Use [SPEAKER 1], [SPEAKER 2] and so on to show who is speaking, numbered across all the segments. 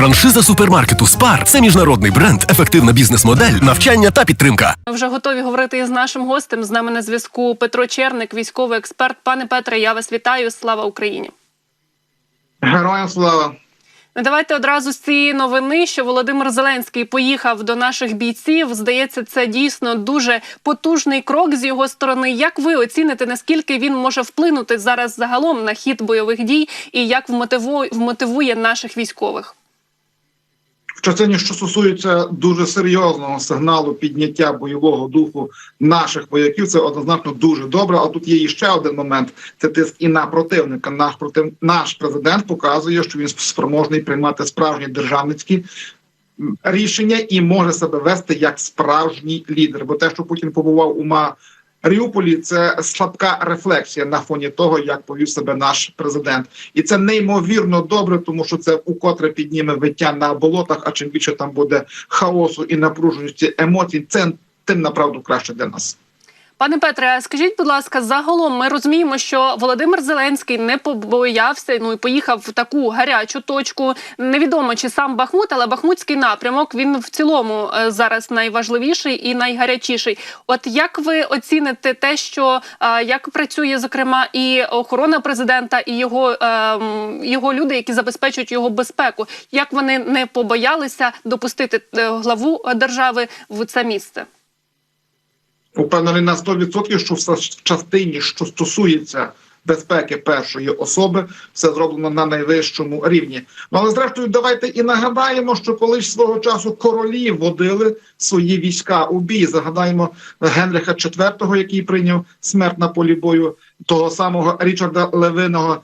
[SPEAKER 1] Франшиза супермаркету Спар це міжнародний бренд, ефективна бізнес-модель, навчання та підтримка.
[SPEAKER 2] Ми вже готові говорити із нашим гостем. З нами на зв'язку Петро Черник, військовий експерт. Пане Петре, я вас вітаю. Слава Україні.
[SPEAKER 3] Героям слава.
[SPEAKER 2] Ну, Давайте одразу з цієї новини, що Володимир Зеленський поїхав до наших бійців. Здається, це дійсно дуже потужний крок з його сторони. Як ви оціните, наскільки він може вплинути зараз загалом на хід бойових дій і як вмотивує, вмотивує наших військових?
[SPEAKER 3] Частині, що стосується дуже серйозного сигналу підняття бойового духу наших вояків, це однозначно дуже добре. А тут є іще один момент: це тиск і на противника. Наш против... наш президент показує, що він спроможний приймати справжні державницькі рішення і може себе вести як справжній лідер. Бо те, що Путін побував у Маріуполі, це слабка рефлексія на фоні того, як повів себе наш президент, і це неймовірно добре, тому що це укотре підніме виття на болотах. А чим більше там буде хаосу і напруженості емоцій, це тим направду краще для нас.
[SPEAKER 2] Пане Петре, скажіть, будь ласка, загалом ми розуміємо, що Володимир Зеленський не побоявся ну і поїхав в таку гарячу точку. Невідомо чи сам Бахмут, але Бахмутський напрямок він в цілому е, зараз найважливіший і найгарячіший. От як ви оціните те, що е, як працює зокрема і охорона президента, і його, е, його люди, які забезпечують його безпеку, як вони не побоялися допустити главу держави в це місце?
[SPEAKER 3] Упевнений на 100%, що в частині, що стосується безпеки першої особи, все зроблено на найвищому рівні. Ну але зрештою, давайте і нагадаємо, що колись свого часу королі водили свої війська у бій. Загадаємо Генриха IV, який прийняв смерть на полі бою, того самого Річарда Левиного.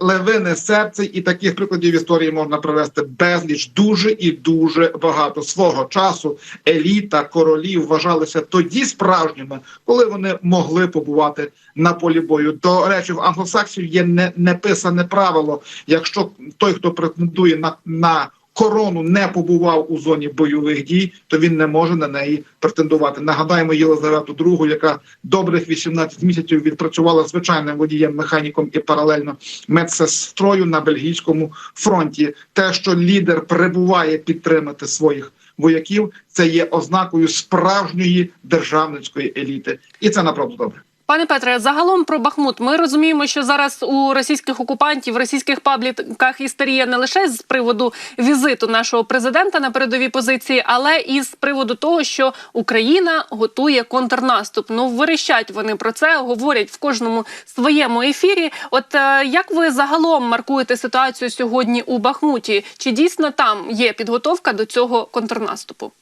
[SPEAKER 3] Левине серце, і таких прикладів історії можна привести безліч дуже і дуже багато свого часу. Еліта королів вважалися тоді справжніми, коли вони могли побувати на полі бою. До речі, в англосаксів є не, неписане правило: якщо той, хто претендує на, на корону, не побував у зоні бойових дій, то він не може на неї претендувати. Нагадаємо Єлизавету II, яка добрих 18 місяців відпрацювала звичайним водієм, механіком і паралельно медсестрою на бельгійському фронті. Те, що лідер прибуває підтримати своїх вояків, це є ознакою справжньої державницької еліти, і це направду добре.
[SPEAKER 2] Пане Петре, загалом про Бахмут. Ми розуміємо, що зараз у російських окупантів, в російських пабліках істерія не лише з приводу візиту нашого президента на передові позиції, але і з приводу того, що Україна готує контрнаступ. Ну верещать вони про це, говорять в кожному своєму ефірі. От е, як ви загалом маркуєте ситуацію сьогодні у Бахмуті? Чи дійсно там є підготовка до цього контрнаступу?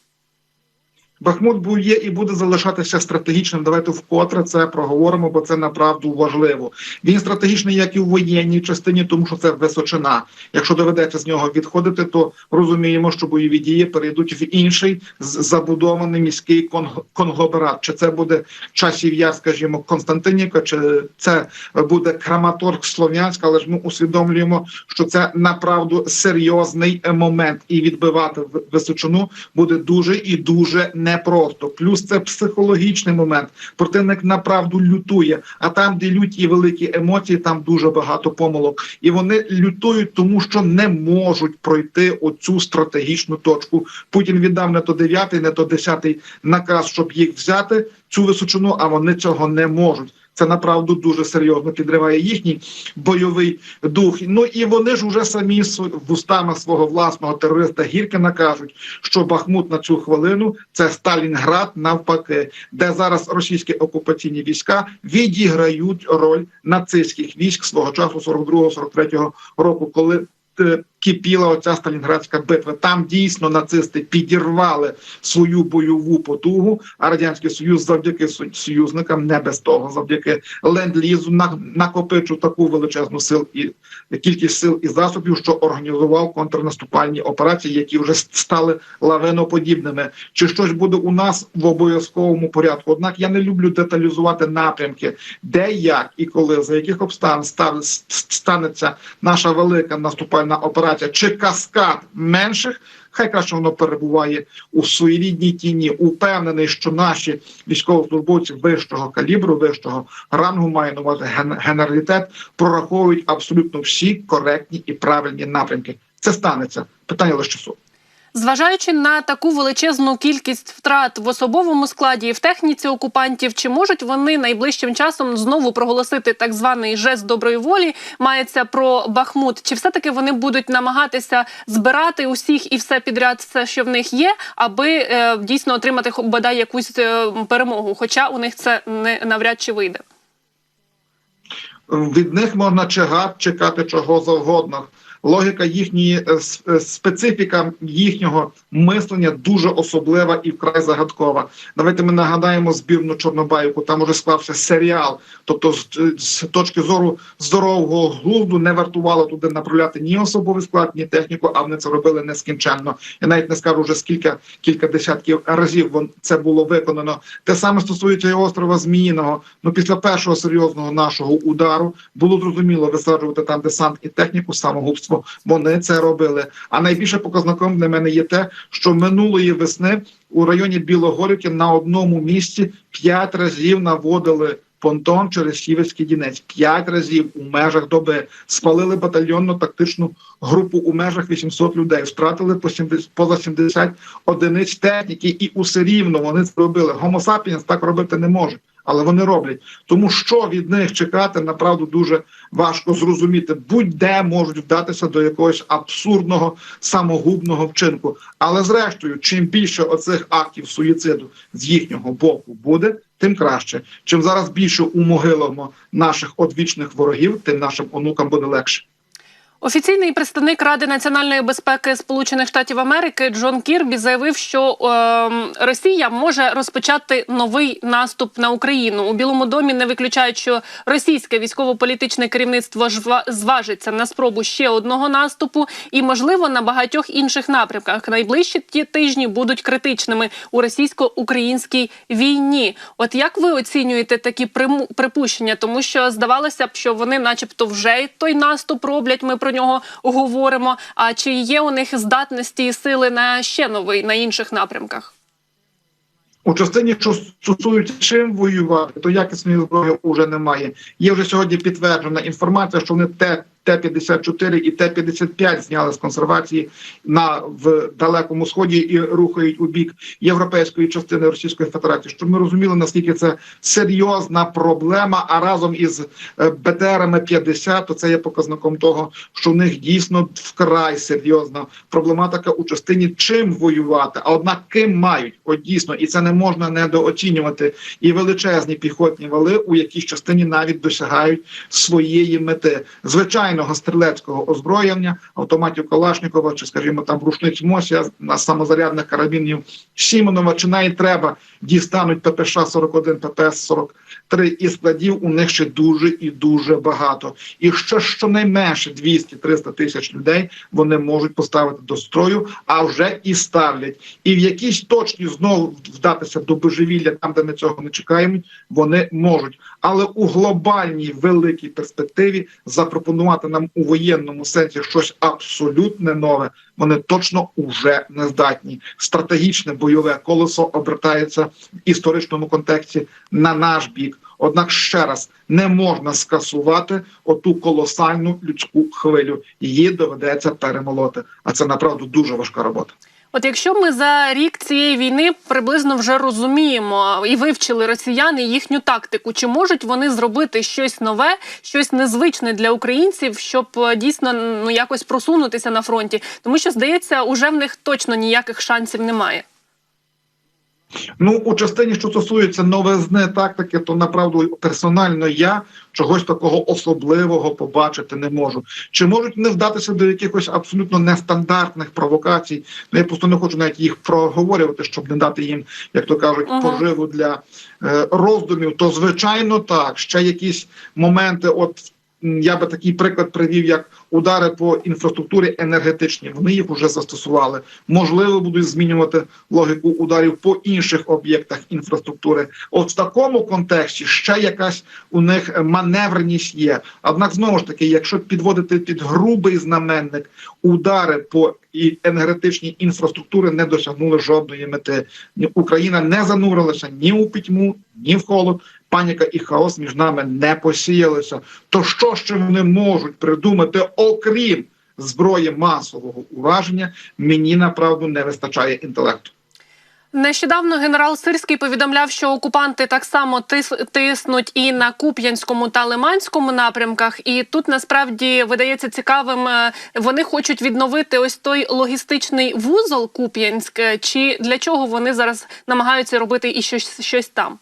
[SPEAKER 3] Бахмут був є і буде залишатися стратегічним. Давайте вкотре це проговоримо, бо це направду важливо. Він стратегічний, як і в воєнній частині, тому що це височина. Якщо доведеться з нього відходити, то розуміємо, що бойові дії перейдуть в інший забудований міський конг- конгломерат. Чи це буде часів яр, скажімо, Константинівка, чи це буде Краматорськ, Слов'янськ, але ж ми усвідомлюємо, що це направду серйозний момент, і відбивати височину буде дуже і дуже непросто. Плюс це психологічний момент. Противник направду лютує. А там, де лють і великі емоції, там дуже багато помилок. І вони лютують, тому що не можуть пройти оцю стратегічну точку. Путін віддав не то 9, не то 10 наказ, щоб їх взяти цю височину, а вони цього не можуть. Це направду дуже серйозно підриває їхній бойовий дух. Ну і вони ж уже самі вустами свого власного терориста Гіркіна кажуть, що Бахмут на цю хвилину це Сталінград навпаки, де зараз російські окупаційні війська відіграють роль нацистських військ свого часу 42-43 року, коли е, кипіла оця сталінградська битва. Там дійсно нацисти підірвали свою бойову потугу, а радянський союз завдяки союзникам, не без того, завдяки ленд-лізу на- накопичив таку величезну сил і кількість сил і засобів, що організував контрнаступальні операції, які вже стали лавиноподібними. Чи щось буде у нас в обов'язковому порядку? Однак я не люблю деталізувати напрямки, де як і коли за яких обставин став- станеться наша велика наступальна операція, чи каскад менших. Хай краще воно перебуває у своєрідній тіні. Упевнений, що наші військовослужбовці вищого калібру, вищого рангу має на увазі генералітет, прораховують абсолютно всі коректні і правильні напрямки. Це станеться. Питання лише часу.
[SPEAKER 2] Зважаючи на таку величезну кількість втрат в особовому складі і в техніці окупантів, чи можуть вони найближчим часом знову проголосити так званий жест доброї волі? Мається про Бахмут. Чи все таки вони будуть намагатися збирати усіх і все підряд, все, що в них є, аби е, дійсно отримати бодай якусь е, перемогу? Хоча у них це не навряд чи вийде.
[SPEAKER 3] від них можна чекати чого завгодно. Логіка їхньої е, е, специфіка їхнього мислення дуже особлива і вкрай загадкова. Давайте ми нагадаємо збірну Чорнобаївку. Там уже склався серіал. Тобто, з, з точки зору здорового глузду не вартувало туди направляти ні особовий склад, ні техніку, а вони це робили нескінченно. Я навіть не скажу вже скільки кілька десятків разів вон це було виконано. Те саме стосується і острова Зміїного. Ну після першого серйозного нашого удару було зрозуміло висаджувати там десант і техніку самогубство. Вони це робили. А найбільше показником для мене є те, що минулої весни у районі Білогорівки на одному місці п'ять разів наводили. Понтон через Сіверський Дінець п'ять разів у межах доби спалили батальйонну тактичну групу у межах 800 людей, втратили по 70, поза 70 одиниць техніки, і усе рівно вони це робили. Homo так робити не може, але вони роблять. Тому що від них чекати направду дуже важко зрозуміти. Будь-де можуть вдатися до якогось абсурдного самогубного вчинку. Але зрештою, чим більше оцих актів суїциду з їхнього боку буде, тим краще. Чим зараз більше умогилимо наших одвічних ворогів, тим нашим онукам буде легше.
[SPEAKER 2] Офіційний представник Ради національної безпеки Сполучених Штатів Америки Джон Кірбі заявив, що ем, Росія може розпочати новий наступ на Україну. У Білому домі не виключають, що російське військово-політичне керівництво зважиться на спробу ще одного наступу, і можливо на багатьох інших напрямках. Найближчі ті тижні будуть критичними у російсько-українській війні. От як ви оцінюєте такі припущення? Тому що здавалося б, що вони, начебто, вже той наступ роблять. Ми про нього говоримо. А чи є у них здатності і сили на ще новий на інших напрямках?
[SPEAKER 3] У частині, що стосується чим воювати, то якісної зброї вже немає. Є вже сьогодні підтверджена інформація, що вони Т. Т-54 і Т-55 зняли з консервації на в далекому сході і рухають у бік європейської частини Російської Федерації. Щоб ми розуміли, наскільки це серйозна проблема. А разом із е, БТРами 50, то це є показником того, що в них дійсно вкрай серйозна проблематика у частині чим воювати, а однак ким мають от дійсно, і це не можна недооцінювати. І величезні піхотні вали у якійсь частині навіть досягають своєї мети. Звичайного стрілецького озброєння, автоматів Калашникова, чи скажімо там рушниць Мосія на самозарядних карабінів Сімонова, чи навіть треба дістануть ППШ 41 ППС 43 і складів у них ще дуже і дуже багато. І ще щонайменше 200-300 тисяч людей вони можуть поставити до строю, а вже і ставлять. І в якійсь точці знову вдатися до божевілля, там де ми цього не чекаємо, вони можуть. Але у глобальній великій перспективі запропонувати нам у воєнному сенсі щось абсолютне нове. Вони точно уже не здатні. Стратегічне бойове колесо обертається в історичному контексті на наш бік. Однак ще раз не можна скасувати оту колосальну людську хвилю. Її доведеться перемолоти. А це направду дуже важка робота.
[SPEAKER 2] От якщо ми за рік цієї війни приблизно вже розуміємо і вивчили росіяни їхню тактику, чи можуть вони зробити щось нове, щось незвичне для українців, щоб е, дійсно ну якось просунутися на фронті? Тому що здається, уже в них точно ніяких шансів немає.
[SPEAKER 3] Ну, у частині, що стосується новизни тактики, то направду персонально я чогось такого особливого побачити не можу. Чи можуть не вдатися до якихось абсолютно нестандартних провокацій? Ну я просто не хочу навіть їх проговорювати, щоб не дати їм, як то кажуть,
[SPEAKER 2] Ага.
[SPEAKER 3] поживу для е, роздумів. То звичайно так. Ще якісь моменти, от. Я би такий приклад привів, як удари по інфраструктурі енергетичній. Вони їх вже застосували. Можливо, будуть змінювати логіку ударів по інших об'єктах інфраструктури. От в такому контексті ще якась у них маневреність є. Однак, знову ж таки, якщо підводити під грубий знаменник, удари по і енергетичній інфраструктури не досягнули жодної мети. Україна не занурилася ні у пітьму, ні в холод. Паніка і хаос між нами не посіялися. То що ще вони можуть придумати, окрім зброї масового ураження, мені направду не вистачає інтелекту.
[SPEAKER 2] Нещодавно генерал Сирський повідомляв, що окупанти так само тис- тиснуть і на Куп'янському та Лиманському напрямках. І тут насправді видається цікавим. е, Вони хочуть відновити ось той логістичний вузол Куп'янськ. е, Чи для чого вони зараз намагаються робити і щось, щось там?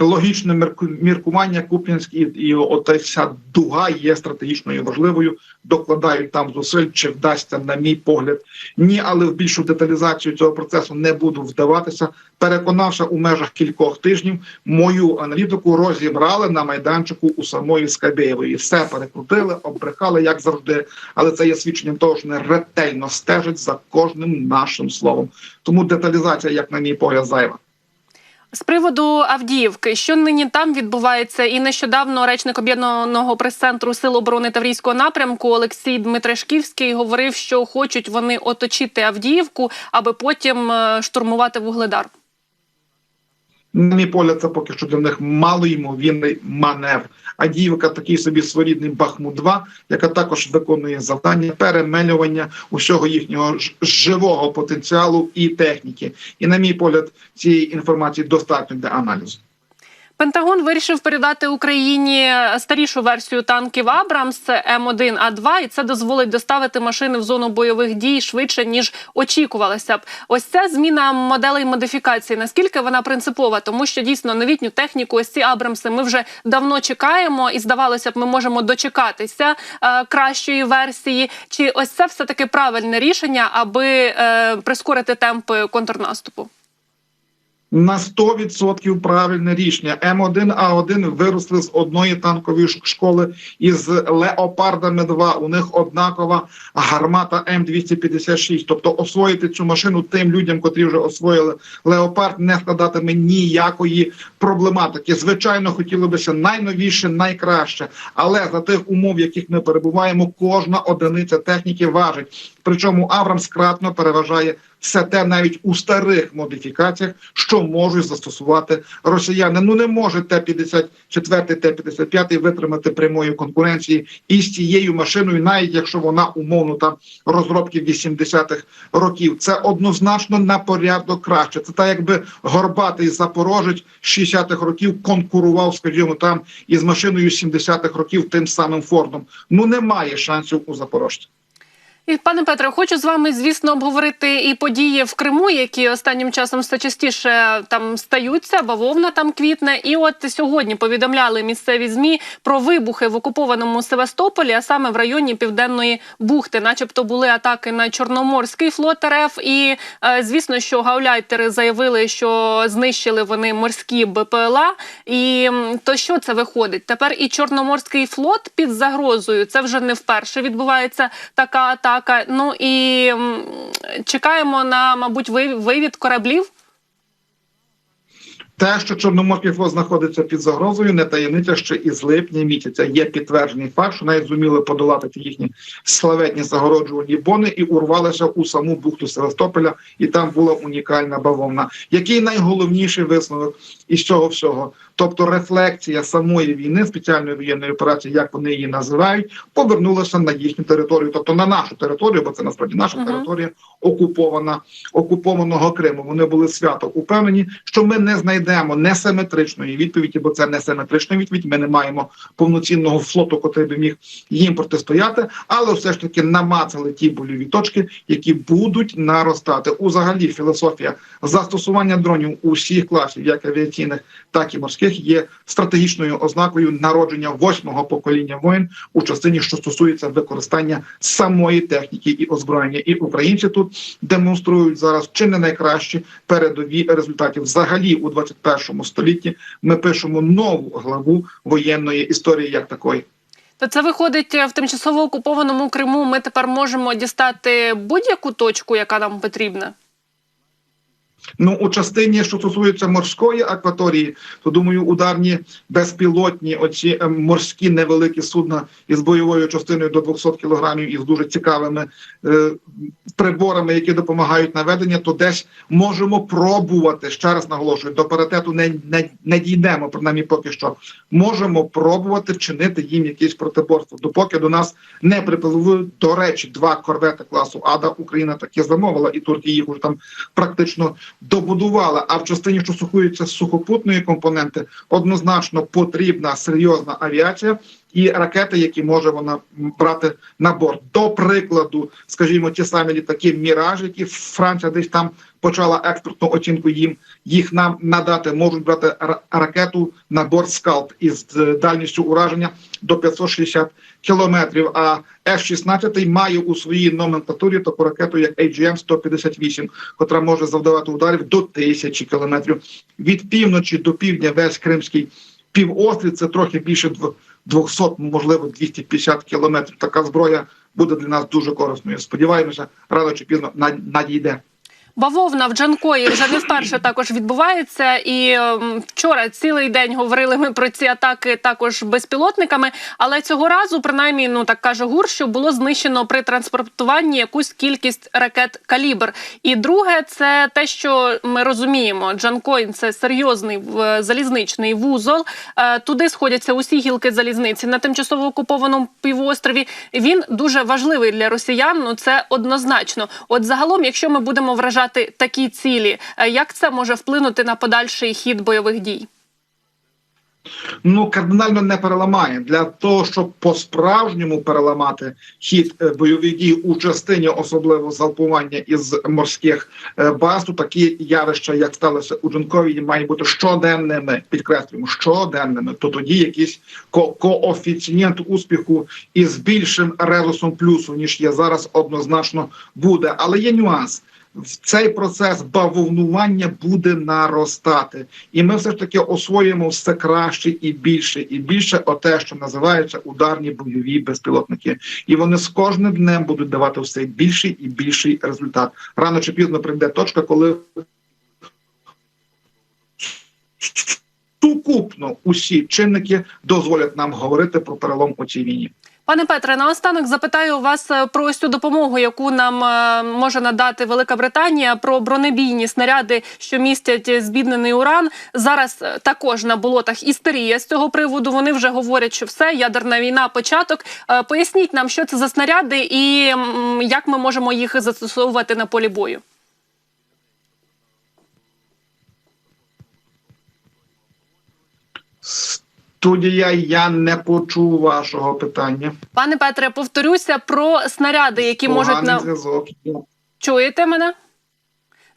[SPEAKER 3] Логічне мірку- міркування Куп'янськ і, і ота вся дуга є стратегічною важливою. Докладають там зусиль, чи вдасться, на мій погляд. Ні, але в більшу деталізацію цього процесу не буду вдаватися. Переконавши у межах кількох тижнів, мою аналітику розібрали на майданчику у самої Скабєєвої. Все перекрутили, обрехали, як завжди. Але це є свідченням того, що вони ретельно стежать за кожним нашим словом. Тому деталізація, як на мій погляд, зайва.
[SPEAKER 2] З приводу Авдіївки, що нині там відбувається, і нещодавно речник об'єднаного прес-центру Сил оборони Таврійського напрямку Олексій Дмитрашківський говорив, що хочуть вони оточити Авдіївку, аби потім е, штурмувати вугледар.
[SPEAKER 3] На мій погляд, це поки що для них малоймовірний маневр. Адіївка такий собі своєрідний Бахмут 2 яка також виконує завдання перемелювання усього їхнього живого потенціалу і техніки. І на мій погляд, цієї інформації достатньо для аналізу.
[SPEAKER 2] Пентагон вирішив передати Україні старішу версію танків Абрамс М1А2, і це дозволить доставити машини в зону бойових дій швидше ніж очікувалося б. Ось ця зміна моделей модифікації. Наскільки вона принципова? Тому що дійсно новітню техніку, ось ці Абрамси, ми вже давно чекаємо, і здавалося б, ми можемо дочекатися е, кращої версії. Чи ось це все таки правильне рішення, аби е, прискорити темпи контрнаступу?
[SPEAKER 3] На 100% правильне рішення. М1А1 виросли з одної танкової школи із леопардами 2. У них однакова гармата М256. Тобто освоїти цю машину тим людям, котрі вже освоїли леопард, не складатиме ніякої проблематики. Звичайно, хотілося б найновіше, найкраще, але за тих умов, в яких ми перебуваємо, кожна одиниця техніки важить. Причому Абрамс кратно переважає все те навіть у старих модифікаціях, що можуть застосувати росіяни. Ну не може Т-54, Т-55 витримати прямої конкуренції із цією машиною, навіть якщо вона умовно там розробки 80-х років. Це однозначно на порядок краще. Це так, якби горбатий запорожець 60-х років конкурував, скажімо, там із машиною 70-х років тим самим Фордом. Ну немає шансів у запорожця.
[SPEAKER 2] І пане Петре, хочу з вами, звісно, обговорити і події в Криму, які останнім часом все частіше там стаються. Бавовна там квітне. І от сьогодні повідомляли місцеві змі про вибухи в окупованому Севастополі, а саме в районі Південної бухти, начебто були атаки на Чорноморський флот РФ. І е, звісно, що гауляйтери заявили, що знищили вони морські БПЛА. І то що це виходить? Тепер і Чорноморський флот під загрозою. Це вже не вперше відбувається така атака. Ну і чекаємо на, мабуть, вивід кораблів.
[SPEAKER 3] Те, що Чорноморський флот знаходиться під загрозою, не таємниця ще із липня місяця. Є підтверджений факт, що навіть зуміли подолати ті їхні славетні загороджувальні бони і урвалися у саму бухту Севастополя, і там була унікальна бавовна. Який найголовніший висновок із цього всього? Тобто рефлексія самої війни, спеціальної воєнної операції, як вони її називають, повернулася на їхню територію, тобто на нашу територію, бо це насправді наша
[SPEAKER 2] Мгм.
[SPEAKER 3] територія окупована окупованого Криму. Вони були свято упевнені, що ми не знайдемо несиметричної відповіді, бо це несиметрична відповідь. Ми не маємо повноцінного флоту, котрий би міг їм протистояти, але все ж таки намацали ті больові точки, які будуть наростати. Узагалі, філософія застосування дронів усіх класів, як авіаційних, так і морських, є стратегічною ознакою народження восьмого покоління воїн у частині, що стосується використання самої техніки і озброєння. І українці тут демонструють зараз чи не найкращі передові результати. Взагалі, у 21 столітті ми пишемо нову главу воєнної історії як такої.
[SPEAKER 2] То це виходить в тимчасово окупованому Криму. Ми тепер можемо дістати будь-яку точку, яка нам потрібна.
[SPEAKER 3] Ну, у частині, що стосується морської акваторії, то думаю, ударні безпілотні оці е, морські невеликі судна із бойовою частиною до 200 кілограмів і з дуже цікавими е, приборами, які допомагають наведення, то десь можемо пробувати ще раз наголошую, до паритету не, не, не дійдемо, принаймні поки що. Можемо пробувати чинити їм якісь протиборство, допоки до нас не припливуть, до речі, два корвети класу Ада. Україна таки замовила, і Турція їх уже там практично добудувала. А в частині, що стосується сухопутної компоненти, однозначно потрібна серйозна авіація. І ракети, які може вона брати на борт. До прикладу, скажімо, ті самі літаки Міраж, які Франція десь там почала експортну оцінку їм їх нам надати, можуть брати ра- ракету на борт скалп із е, дальністю ураження до 560 кілометрів. А F-16 має у своїй номенклатурі таку ракету, як AGM-158, котра може завдавати ударів до тисячі кілометрів. Від півночі до півдня весь Кримський півострів це трохи більше дв- 200, можливо, 250 кілометрів. Така зброя буде для нас дуже корисною. Сподіваємося, рано чи пізно на- надійде.
[SPEAKER 2] Бавовна в Джанкої вже не вперше також відбувається. І ем, вчора цілий день говорили ми про ці атаки також безпілотниками. Але цього разу, принаймні, ну так каже ГУР, що було знищено при транспортуванні якусь кількість ракет калібр. І друге, це те, що ми розуміємо, Джанкойн це серйозний залізничний вузол. Е, Туди сходяться усі гілки залізниці на тимчасово окупованому півострові. Він дуже важливий для росіян. Ну це однозначно. От загалом, якщо ми будемо вражати такі цілі, е, як це може вплинути на подальший хід бойових дій?
[SPEAKER 3] ну кардинально не переламає для того, щоб по-справжньому переламати хід е, бойових дій у частині, особливо залпування із морських е, баз, то такі явища, як сталося у Джункові, мають бути щоденними. Підкреслюємо, щоденними. То тоді якийсь ко- коефіцієнт успіху із більшим резусом плюсу ніж є зараз, однозначно буде. Але є нюанс. Цей процес бавовнування буде наростати, і ми все ж таки освоїмо все краще і більше, і більше оте, що називається ударні бойові безпілотники, і вони з кожним днем будуть давати все більший і більший результат. Рано чи пізно прийде точка, коли сукупно усі чинники дозволять нам говорити про перелом у цій війні.
[SPEAKER 2] Пане Петре, наостанок запитаю вас е, про ось цю допомогу, яку нам е, може надати Велика Британія про бронебійні снаряди, що містять збіднений уран. Зараз е, також на болотах істерія з цього приводу. Вони вже говорять, що все ядерна війна, початок. Поясніть нам, що це за снаряди і як ми можемо їх застосовувати на полі бою.
[SPEAKER 3] Студія, я не почув вашого питання.
[SPEAKER 2] Пане Петре, повторюся про снаряди, які можуть на
[SPEAKER 3] зв'язок.
[SPEAKER 2] Чуєте мене?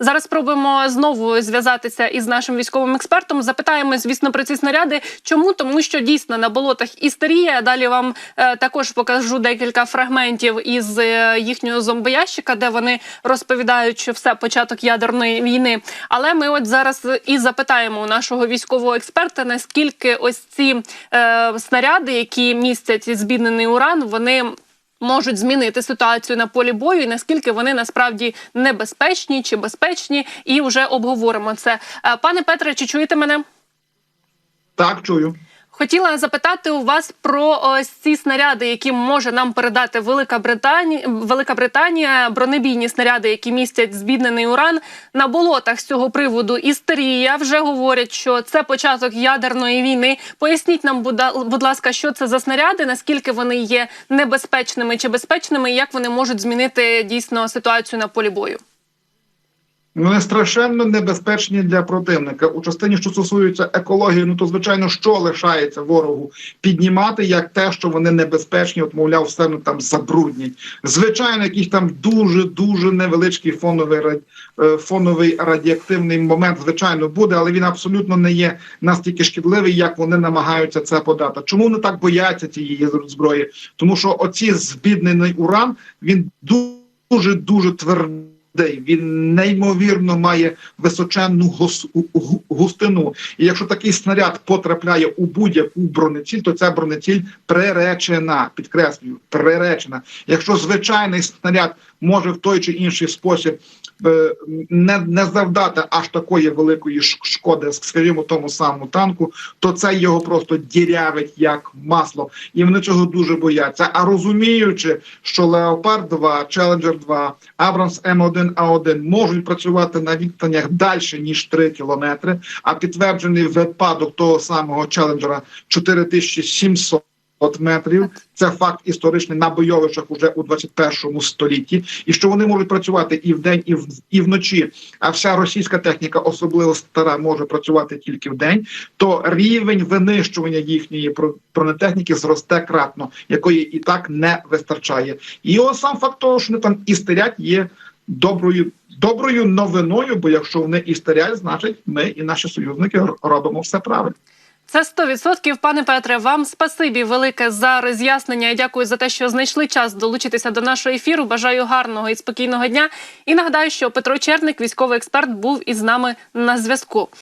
[SPEAKER 2] Зараз спробуємо знову зв'язатися із нашим військовим експертом. Запитаємо, звісно, про ці снаряди. Чому? Тому що дійсно на болотах істерія. Далі вам е, також покажу декілька фрагментів із е, їхнього зомбоящика, де вони розповідають, що все початок ядерної війни. Але ми от зараз і запитаємо у нашого військового експерта, наскільки ось ці е, снаряди, які містять збіднений уран, вони можуть змінити ситуацію на полі бою, і наскільки вони насправді небезпечні чи безпечні, і вже обговоримо це. Е, Пане Петре, чи чуєте мене?
[SPEAKER 3] Так, чую.
[SPEAKER 2] Хотіла запитати у вас про ось ці снаряди, які може нам передати Велика Британія, Велика Британія, бронебійні снаряди, які містять збіднений уран на болотах з цього приводу. Істерія вже говорять, що це початок ядерної війни. Поясніть нам, будь ласка, що це за снаряди, наскільки вони є небезпечними чи безпечними, і як вони можуть змінити дійсно ситуацію на полі бою.
[SPEAKER 3] Вони страшенно небезпечні для противника. У частині, що стосується екології, ну то звичайно, що лишається ворогу піднімати, як те, що вони небезпечні, от мовляв, все ну, там забруднять. Звичайно, якийсь там дуже дуже невеличкий фоновий е, фоновий радіоактивний момент, звичайно, буде, але він абсолютно не є настільки шкідливий, як вони намагаються це подати. Чому вони так бояться цієї зброї? Тому що оці збіднений уран він дуже дуже твердий. Він неймовірно має височенну густину. І якщо такий снаряд потрапляє у будь-яку бронеціль, то ця бронеціль приречена. Підкреслюю, приречена. Якщо звичайний снаряд може в той чи інший спосіб не, не завдати аж такої великої шкоди, скажімо, тому самому танку, то це його просто дірявить як масло, і вони цього дуже бояться. А розуміючи, що Леопард 2 Челенджер 2 Абрамс М1 А1 можуть працювати на відстанях далі ніж 3 кілометри, а підтверджений випадок того самого Челенджера 4700 метрів. Це факт історичний на бойовищах уже у 21 столітті, і що вони можуть працювати і вдень, і в і вночі. А вся російська техніка, особливо стара, може працювати тільки вдень. То рівень винищування їхньої бро- бронетехніки зросте кратно, якої і так не вистачає. І ось сам факт того, що вони там істерять, є доброю. Доброю новиною, бо якщо вони істерять, значить ми і наші союзники робимо все правильно.
[SPEAKER 2] Це 100%. Пане Петре, вам спасибі велике за роз'яснення. і Дякую за те, що знайшли час долучитися до нашого ефіру. Бажаю гарного і спокійного дня. І нагадаю, що Петро Черник, військовий експерт, був із нами на зв'язку.